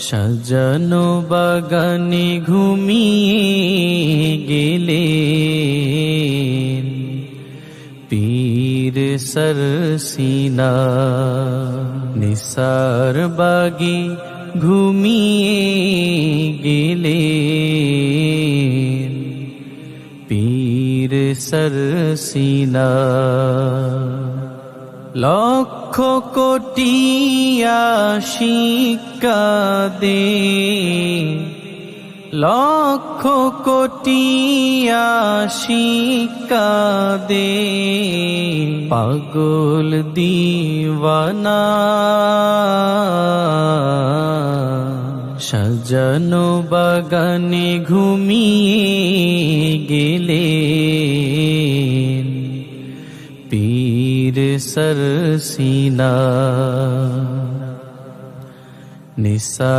সাজানো বাগানে ঘুমিয়ে গেলে পীর সরসিনা। নিসার বাগে ঘুমিয়ে গেলে পীর সরসিনা। লক্ষ কোটি শিক্ষা দে লক্ষ কোটি শিক্ষা দে পাগল দিওয়ানা। সাজানো বাগানে ঘুমিয়ে গেলে। পীর সরসিনা নিসা